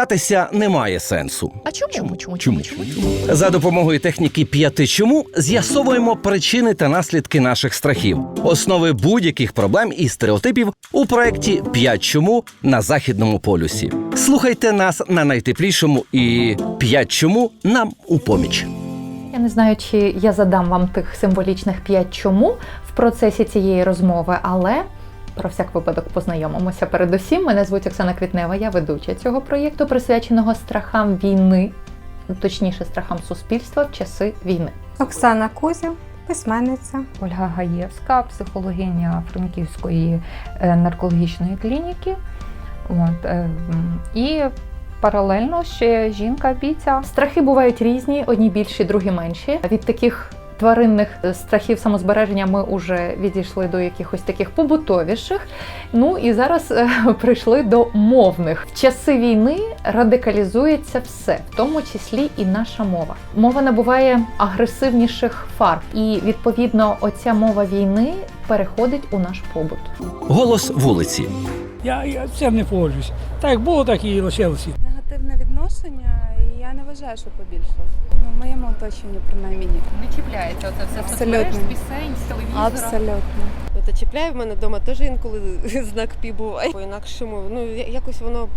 Матися немає сенсу. А чому? Чому? Чому? Чому? За допомогою техніки п'яти чому з'ясовуємо причини та наслідки наших страхів, основи будь-яких проблем і стереотипів у проєкті «П'ять чому на західному полюсі. Слухайте нас на найтеплішому і «П'ять чому нам у поміч. Я не знаю, чи я задам вам тих символічних п'ять чому в процесі цієї розмови, але про всяк випадок познайомимося. Передусім, мене звуть Оксана Квітнева, я ведуча цього проєкту, присвяченого страхам війни, точніше, страхам суспільства в часи війни. Оксана Кузя, письменниця. Ольга Гаєвська, психологиня Франківської е, наркологічної клініки. От, е, і паралельно ще жінка-бійця. Страхи бувають різні, одні більші, другі менші. Від таких тваринних е, страхів самозбереження ми вже відійшли до якихось таких побутовіших. Ну і зараз е, прийшли до мовних. В часи війни радикалізується все, в тому числі і наша мова. Мова набуває агресивніших фарб, і відповідно оця мова війни переходить у наш побут. Голос вулиці. Я, я цим не погоджуюсь. Так було, так і лишилося. Негативне відношення, вважаю, що побільшало. Ну, в моєму оточенні, принаймні, ні. Не чіпляється оце все Абсолютно. соцмереж, з пісень, з телевізора. Абсолютно. Ну, та чіпляє в мене вдома теж інколи знак пі буває. По інакшому, ну якось воно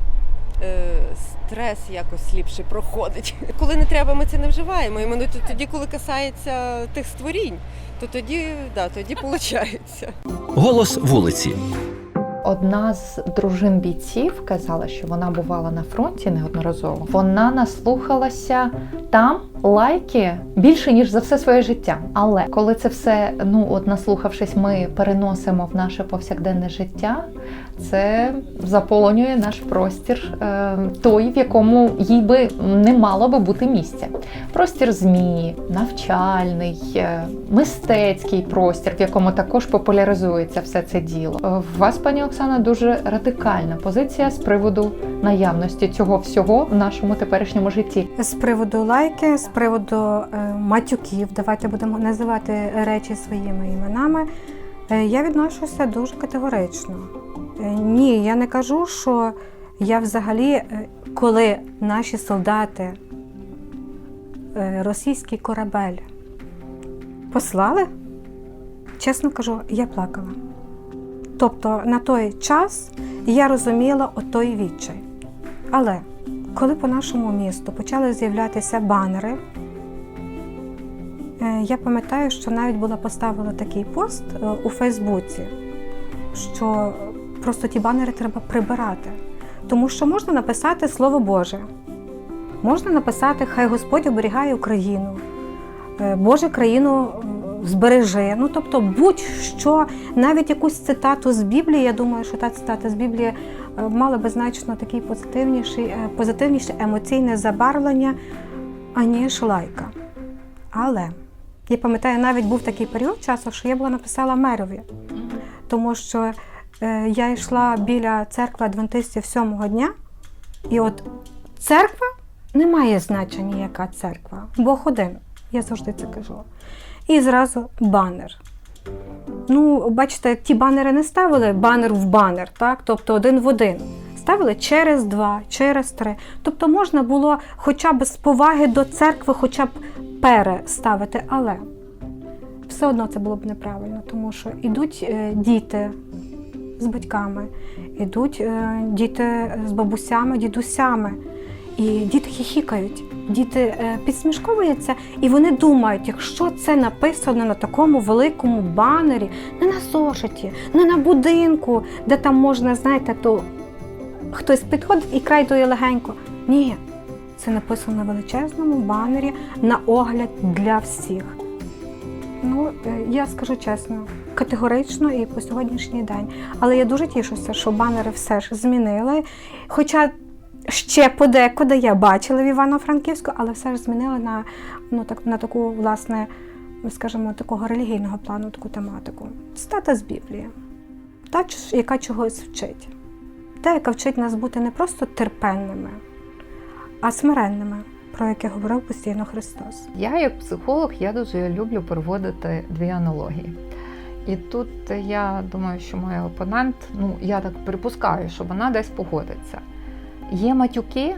е, стрес якось ліпше проходить. Коли не треба, ми це не вживаємо. І ми, ну, тоді, коли касається тих створінь, то тоді, да, тоді виходить. Голос вулиці. Одна з дружин бійців казала, що вона бувала на фронті неодноразово. Вона наслухалася там лайки більше ніж за все своє життя. Але коли це все, ну от наслухавшись, ми переносимо в наше повсякденне життя, це заполонює наш простір, е, той, в якому їй би не мало би бути місця. Простір ЗМІ, навчальний, е, мистецький простір, в якому також популяризується все це діло. Е, В вас, пані Оксана, дуже радикальна позиція з приводу наявності цього всього в нашому теперішньому житті. З приводу лайки, з приводу е, матюків, давайте будемо називати речі своїми іменами. Е, я відношуся дуже категорично. Е, ні, я не кажу, що я взагалі, коли наші солдати російський корабель послали, чесно кажу, я плакала. Тобто на той час я розуміла отой відчай. Але коли по нашому місту почали з'являтися банери, е, я пам'ятаю, що навіть була поставила такий пост е, у Фейсбуці, що просто ті банери треба прибирати. Тому що можна написати Слово Боже, можна написати Хай Господь оберігає Україну, е, Боже країну збережи. Ну тобто, будь-що, навіть якусь цитату з Біблії, я думаю, що та цитата з Біблії е, мала би значно такий позитивніший, е, позитивніше емоційне забарвлення, аніж лайка. Але я пам'ятаю, навіть був такий період часу, що я була написала мерові, тому що е, я йшла біля церкви адвентистів сьомого дня, і от церква не має значення, яка церква. Бог один. Я завжди це кажу. І зразу банер. Ну, бачите, ті банери не ставили банер в банер, так? тобто один в один. Ставили через два, через три. Тобто можна було хоча б з поваги до церкви, хоча б переставити, але все одно це було б неправильно, тому що йдуть е, діти з батьками, йдуть е, діти з бабусями, дідусями. І діти хіхікають, діти е, підсмішковуються, і вони думають, якщо це написано на такому великому банері, не на зошиті, не на будинку, де там можна, знаєте, то хтось підходить і крайдує легенько. Ні, це написано на величезному банері на огляд для всіх. Ну, е, я скажу чесно, категорично і по сьогоднішній день. Але я дуже тішуся, що банери все ж змінили. Хоча ще подекуди я бачила в Івано-Франківську, але все ж змінили на, ну, так, на таку, власне, скажімо, такого релігійного плану, таку тематику. Цитата з Біблії, та, яка чогось вчить. Та, яка вчить нас бути не просто терпенними, а смиренними, про яке говорив постійно Христос. Я, як психолог, я дуже люблю проводити дві аналогії. І тут я думаю, що мій опонент, ну я так припускаю, що вона десь погодиться. Є матюки,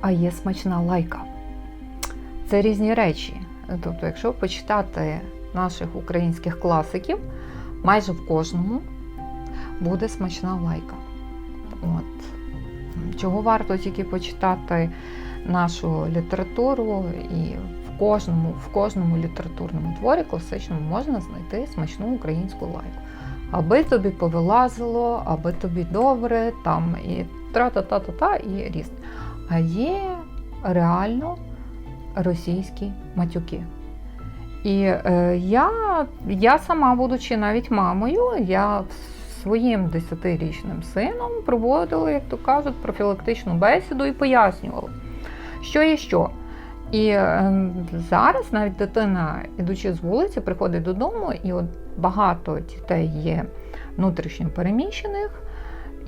а є смачна лайка. Це різні речі. Тобто, якщо почитати наших українських класиків, майже в кожному буде смачна лайка. От. Чого варто тільки почитати нашу літературу, і в кожному, в кожному літературному творі класичному можна знайти смачну українську лайку. Аби тобі повилазило, аби тобі добре, там і тра-та-та-та-та, і ріст. А є реально російські матюки. І е, я, я сама, будучи навіть мамою, я своїм 10-річним сином проводила, як то кажуть, профілактичну бесіду і пояснювала, що є що. І е, зараз навіть дитина, ідучи з вулиці, приходить додому, і от багато дітей є внутрішньо переміщених,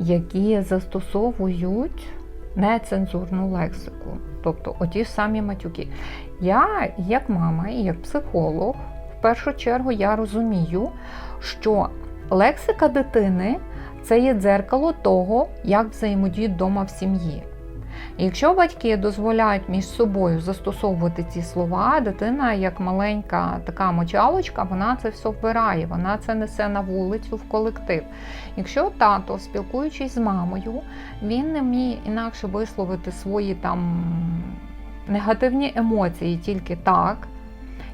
які застосовують нецензурну лексику, тобто оті ж самі матюки. Я, як мама і як психолог, в першу чергу я розумію, що лексика дитини це є дзеркало того, як взаємодіють вдома в сім'ї. Якщо батьки дозволяють між собою застосовувати ці слова, дитина, як маленька така мочалочка, вона це все вбирає, вона це несе на вулицю в колектив. Якщо тато, спілкуючись з мамою, він не вміє інакше висловити свої там негативні емоції тільки так.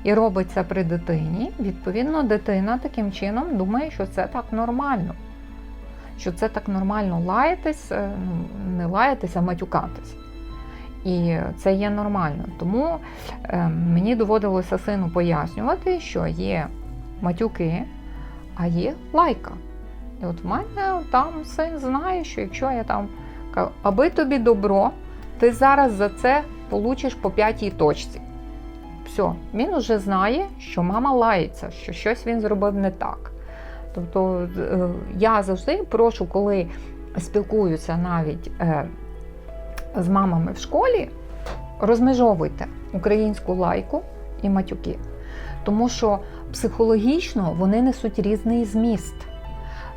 І робить це при дитині, відповідно, дитина таким чином думає, що це так нормально. Що це так нормально лаятись, е, не лаятись, а матюкатись. І це є нормально. Тому е, мені доводилося сину пояснювати, що є матюки, а є лайка. І от в мене там син знає, що якщо я там кажу, аби тобі добро, ти зараз за це получиш по п'ятій точці. Все, він уже знає, що мама лається, що щось він зробив не так. Тобто е, я завжди прошу, коли спілкуюся навіть е, з мамами в школі, розмежовуйте українську лайку і матюки. Тому що психологічно вони несуть різний зміст.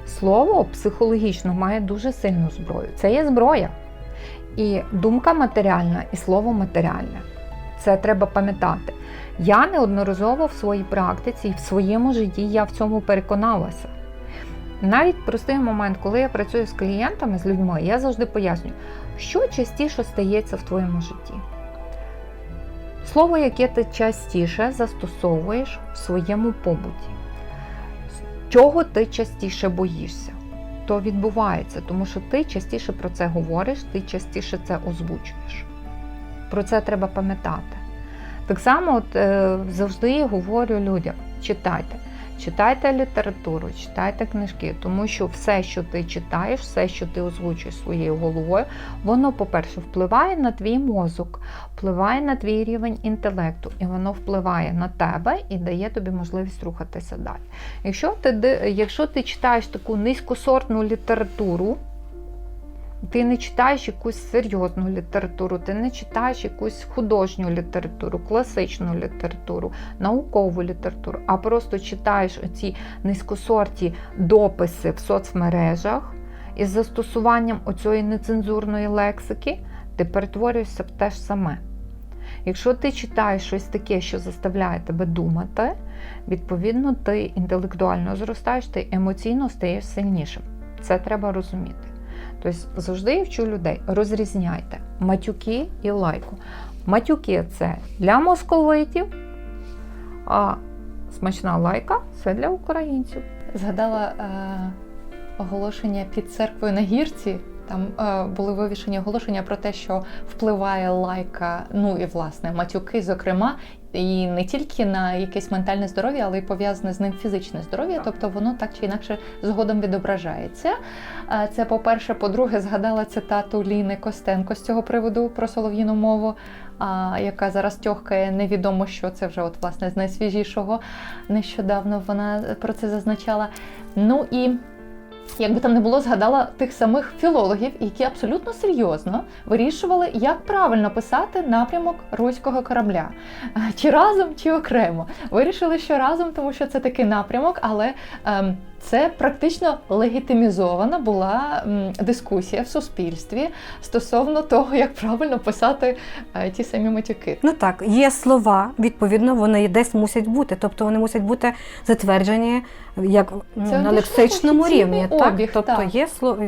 Слово психологічно має дуже сильну зброю. Це є зброя. І думка матеріальна, і слово матеріальне. Це треба пам'ятати. Я неодноразово в своїй практиці і в своєму житті я в цьому переконалася. Навіть простий момент, коли я працюю з клієнтами, з людьми, я завжди пояснюю, що частіше стається в твоєму житті. Слово, яке ти частіше застосовуєш в своєму побуті. Чого ти частіше боїшся? То відбувається, тому що ти частіше про це говориш, ти частіше це озвучуєш. Про це треба пам'ятати. Так само от, е, завжди говорю людям: читайте. Читайте літературу, читайте книжки, тому що все, що ти читаєш, все, що ти озвучуєш своєю головою, воно, по-перше, впливає на твій мозок, впливає на твій рівень інтелекту, і воно впливає на тебе і дає тобі можливість рухатися далі. Якщо ти, якщо ти читаєш таку низькосортну літературу, ти не читаєш якусь серйозну літературу, ти не читаєш якусь художню літературу, класичну літературу, наукову літературу, а просто читаєш ці низькосорті дописи в соцмережах із застосуванням оцієї нецензурної лексики, ти перетворюєшся в те ж саме. Якщо ти читаєш щось таке, що заставляє тебе думати, відповідно, ти інтелектуально зростаєш, ти емоційно стаєш сильнішим. Це треба розуміти. Тобто завжди я вчу людей, розрізняйте матюки і лайку. Матюки це для московитів, а смачна лайка це для українців. Згадала е, оголошення під церквою на гірці. Там е, були вивішені оголошення про те, що впливає лайка, ну і власне матюки, зокрема, і не тільки на якесь ментальне здоров'я, але й пов'язане з ним фізичне здоров'я. Тобто воно так чи інакше згодом відображається. Е, Це по-перше, по-друге, згадала цитату Ліни Костенко з цього приводу про солов'їну мову, яка зараз тьохкає невідомо що це вже от власне з найсвіжішого. Нещодавно вона про це зазначала. Ну і як би там не було, згадала тих самих філологів, які абсолютно серйозно вирішували, як правильно писати напрямок руського корабля, чи разом, чи окремо. Вирішили, що разом, тому що це такий напрямок, але ем, Це практично легітимізована була дискусія в суспільстві стосовно того, як правильно писати е, ті самі матюки. Ну так, є слова, відповідно, вони десь мусять бути. Тобто вони мусять бути затверджені як Це на лексичному рівні. Так? Тобто так. є слово.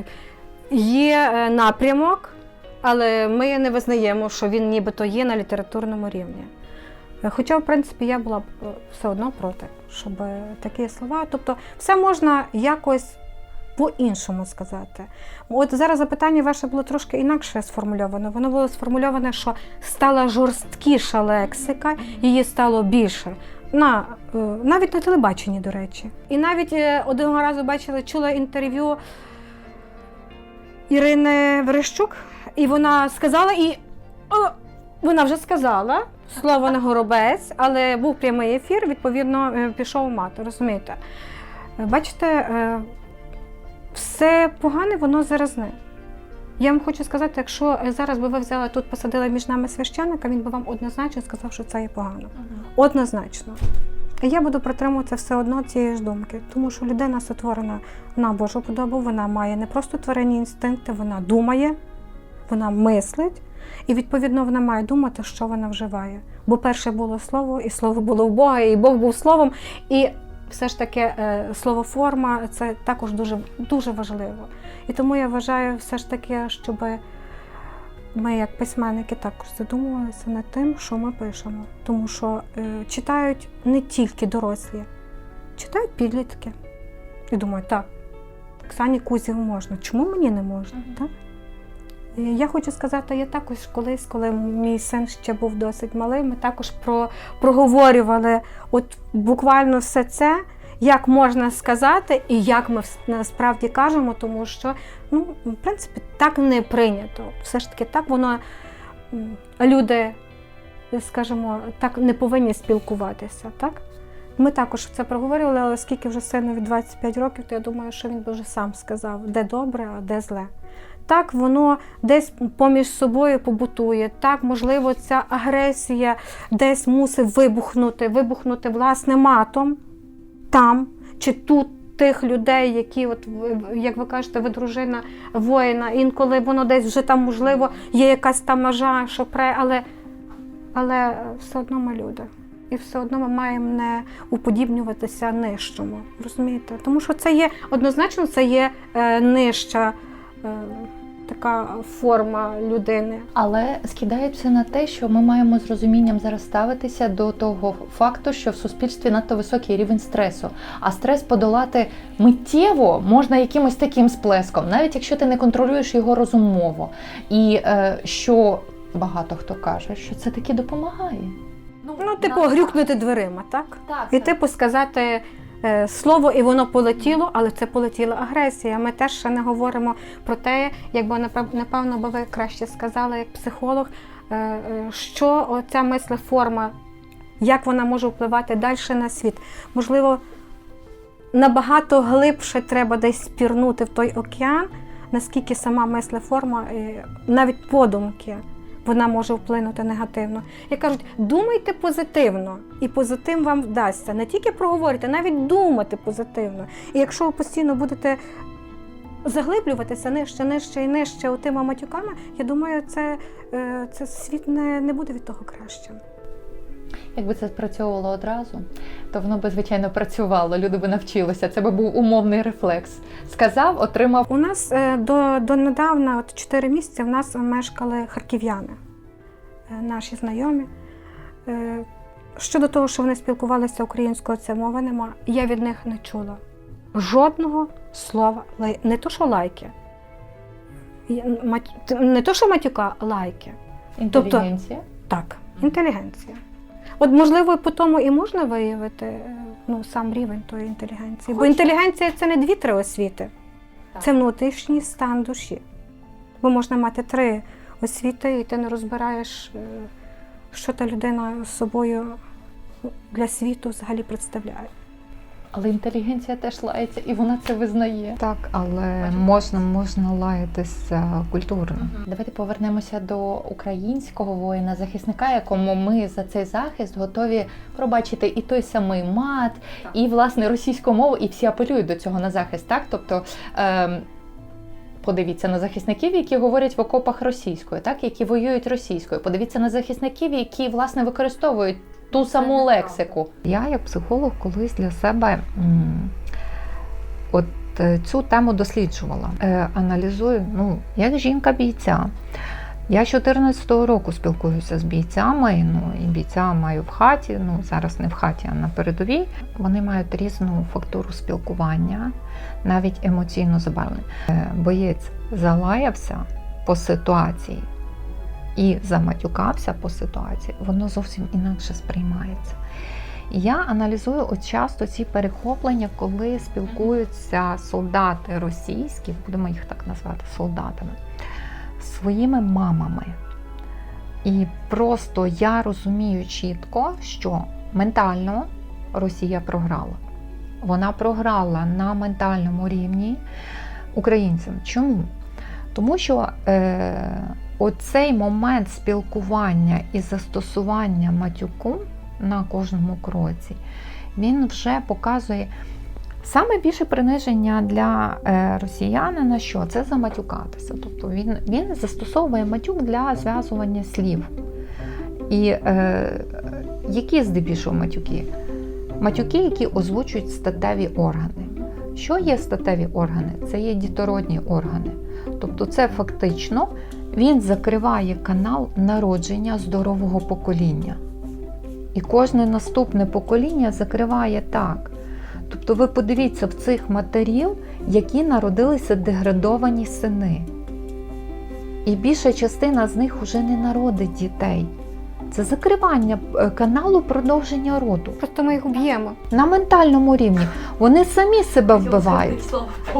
Є е, напрямок, але ми не визнаємо, що він нібито є на літературному рівні. Хоча, в принципі, я була б е, все одно проти, щоб такі слова. Тобто, все можна якось по-іншому сказати. От зараз запитання ваше було трошки інакше сформульовано. Воно було сформульоване, що стала жорсткіша лексика, її стало більше. На, е, навіть на телебаченні, до речі. І навіть е, одного разу бачила, чула інтерв'ю Ірини Верещук, і вона сказала, і о, вона вже сказала слово не горобець, але був прямий ефір, відповідно, е, пішов мат. Розумієте? Е, Бачите, е, все погане, воно заразне. Я вам хочу сказати, якщо зараз би ви взяли тут, посадили між нами священника, він би вам однозначно сказав, що це є погано. Однозначно. Я буду притримуватися все одно цієї ж думки, тому що людина сотворена на Божу подобу, вона має не просто тваринні інстинкти, вона думає, вона мислить, і відповідно вона має думати, що вона вживає. Бо перше було слово, і слово було в Бога, і Бог був словом. І все ж таки е, словоформа це також дуже, дуже важливо. І тому я вважаю все ж таки, щоб ми, як письменники, також задумувалися над тим, що ми пишемо. Тому що е, читають не тільки дорослі, читають підлітки. І думають, так, Оксані Кузів можна, чому мені не можна? Так? Я хочу сказати, я також колись, коли мій син ще був досить малий, ми також про, проговорювали от буквально все це, як можна сказати, і як ми насправді кажемо, тому що ну, в принципі так не прийнято. Все ж таки, так воно люди, скажімо, так не повинні спілкуватися. Так? Ми також це проговорювали, але оскільки вже сину 25 років, то я думаю, що він би вже сам сказав, де добре, а де зле. Так, воно десь поміж собою побутує. Так, можливо, ця агресія десь мусить вибухнути, вибухнути власне матом там чи тут тих людей, які, от як ви кажете, ви дружина воїна, інколи воно десь вже там, можливо, є якась там межа, що пре, але, але все одно ми люди. І все одно ми маємо не уподібнюватися нижчому. Розумієте? Тому що це є однозначно, це є е, нижча така форма людини. Але скидається на те, що ми маємо з розумінням зараз ставитися до того факту, що в суспільстві надто високий рівень стресу. А стрес подолати миттєво можна якимось таким сплеском, навіть якщо ти не контролюєш його розумово. І е, що багато хто каже, що це таки допомагає. Ну, типу, грюкнути дверима, так? Так, І типу сказати е, слово, і воно полетіло, але це полетіла агресія. Ми теж ще не говоримо про те, якби напевно би ви краще сказали, як психолог, е, е, що оця мислеформа, як вона може впливати далі на світ. Можливо, набагато глибше треба десь спірнути в той океан, наскільки сама мислеформа, е, навіть подумки. Вона може вплинути негативно. І кажуть, думайте позитивно, і позитив вам вдасться. Не тільки проговорити, навіть думати позитивно. І якщо ви постійно будете заглиблюватися нижче, нижче і нижче отими матюками, я думаю, це, е, це світ не, не буде від того кращим. Якби це спрацьовувало одразу, то воно би звичайно працювало. Люди би навчилися. Це би був умовний рефлекс. Сказав, отримав. У нас е, до, до недавна, от 4 місяці, в нас мешкали харків'яни, е, наші знайомі. Е, Щодо того, що вони спілкувалися українською, це мови нема. Я від них не чула жодного слова. Не то, що лайки. Не то, що матюка, лайки. Інтелігенція. Так, інтелігенція. От, можливо, по тому і можна виявити е, ну, сам рівень тої інтелігенції. Бо інтелігенція це не дві-три освіти, це внутрішній стан душі. Бо можна мати три освіти, і ти не розбираєш, е, що та людина з собою для світу взагалі представляє. Але інтелігенція теж лається, і вона це визнає. Так, але можна, можна лаятися культурно. Давайте повернемося до українського воїна, захисника, якому ми за цей захист готові пробачити і той самий мат, і власне російську мову, і всі апелюють до цього на захист. Так, тобто. Ем, Подивіться на захисників, які говорять в окопах російською, так які воюють російською. Подивіться на захисників, які власне використовують ту саму лексику. Я, як психолог, колись для себе от е, цю тему досліджувала. Е, аналізую, ну, як жінка бійця. Я з 14-го року спілкуюся з бійцями, ну і бійця маю в хаті, ну зараз не в хаті, а на передовій. Вони мають різну фактуру спілкування, навіть емоційно забарвлення. Е, Боєць залаявся по ситуації і заматюкався по ситуації, воно зовсім інакше сприймається. Я аналізую от часто ці перехоплення, коли спілкуються солдати російські, будемо їх так назвати солдатами, своїми мамами. І просто я розумію чітко, що ментально Росія програла. Вона програла на ментальному рівні українцям. Чому? Тому що е, оцей момент спілкування і застосування матюку на кожному кроці, він вже показує саме більше приниження для е, росіянина, що це заматюкатися. Тобто він, він застосовує матюк для зв'язування слів. І е, які здебільшого матюки? Матюки, які озвучують статеві органи. Що є статеві органи? Це є дітородні органи. Тобто, це фактично він закриває канал народження здорового покоління. І кожне наступне покоління закриває так. Тобто, ви подивіться в цих матерів, які народилися деградовані сини. І більша частина з них вже не народить дітей. Це закривання е, каналу продовження роду. Просто ми їх б'ємо. На ментальному рівні вони самі себе вбивають.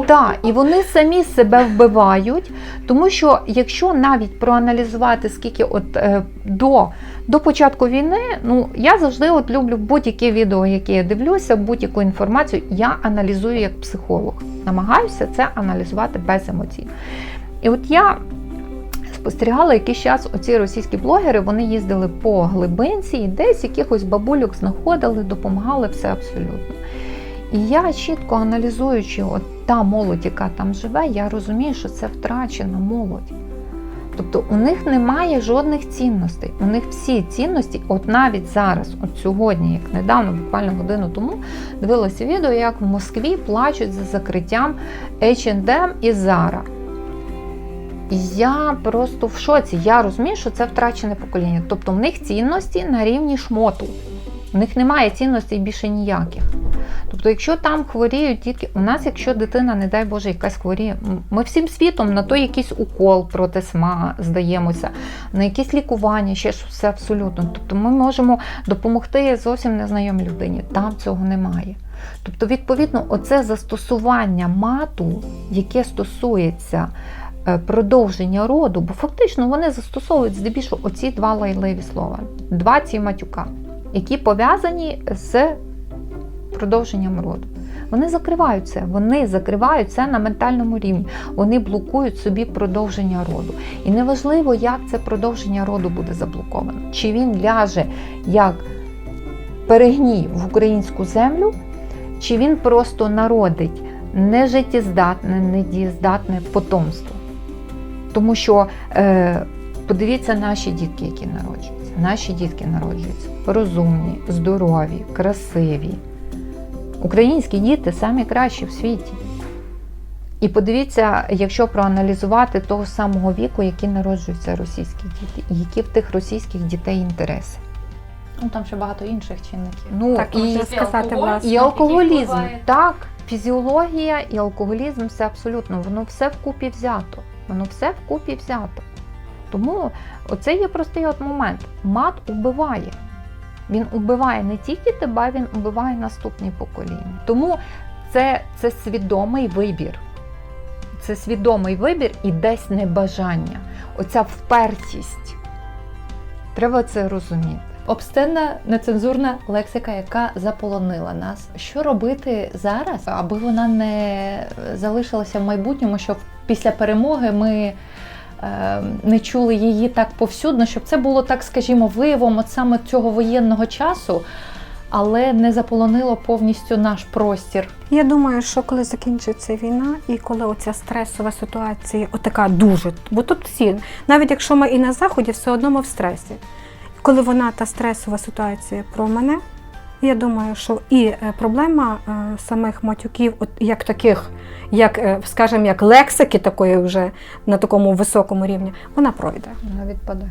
Так, і вони самі себе вбивають, тому що якщо навіть проаналізувати, скільки от е, до, до початку війни, ну я завжди от люблю будь-яке відео, яке я дивлюся, будь-яку інформацію, я аналізую як психолог. Намагаюся це аналізувати беземоційно. І от я спостерігала якийсь час оці російські блогери, вони їздили по глибинці і десь якихось бабульок знаходили, допомагали все абсолютно. І я чітко аналізуючи от та молодь, яка там живе, я розумію, що це втрачена молодь. Тобто у них немає жодних цінностей. У них всі цінності, от навіть зараз, от сьогодні, як недавно, буквально годину тому, дивилася відео, як в Москві плачуть за закриттям H&M і Zara. І я просто в шоці. Я розумію, що це втрачене покоління. Тобто в них цінності на рівні шмоту. У них немає цінностей більше ніяких. Тобто, якщо там хворіють дітки, у нас, якщо дитина, не дай Боже, якась хворіє, ми всім світом на то якийсь укол проти СМА здаємося, на якісь лікування, ще ж все абсолютно. Тобто ми можемо допомогти зовсім незнайомій людині. Там цього немає. Тобто, відповідно, оце застосування мату, яке стосується продовження роду, бо фактично вони застосовують здебільшого оці два лайливі слова, два ці матюка, які пов'язані з продовженням роду. Вони закривають це, вони закривають це на ментальному рівні. Вони блокують собі продовження роду. І неважливо, як це продовження роду буде заблоковано. Чи він ляже як перегній в українську землю, чи він просто народить нежиттєздатне, недієздатне потомство. Тому що е, подивіться наші дітки, які народжуються. Наші дітки народжуються розумні, здорові, красиві. Українські діти самі кращі в світі. І подивіться, якщо проаналізувати того самого віку, які народжуються російські діти, і які в тих російських дітей інтереси. Ну там ще багато інших чинників. Ну Так, і, сказати, власне. і алкоголізм, так, фізіологія і алкоголізм це абсолютно, воно все вкупі взято. Воно все вкупі взято. Тому оце є простий от момент. Мат убиває. Він убиває не тільки тебе, він убиває наступні покоління. Тому це, це свідомий вибір. Це свідомий вибір і десь небажання. Оця впертість. Треба це розуміти. Обстенна нецензурна лексика, яка заполонила нас. Що робити зараз, аби вона не залишилася в майбутньому, щоб після перемоги ми. е, Не чули її так повсюдно, щоб це було так, скажімо, виявом от саме цього воєнного часу, але не заполонило повністю наш простір. Я думаю, що коли закінчиться війна, і коли оця стресова ситуація, отака дуже, бо тут всі, навіть якщо ми і на заході, все одно ми в стресі. Коли вона та стресова ситуація про мене, я думаю, що і е, проблема е, самих матюків, от як таких, як, е, скажімо, як лексики такої вже на такому високому рівні, вона пройде. Вона відпаде.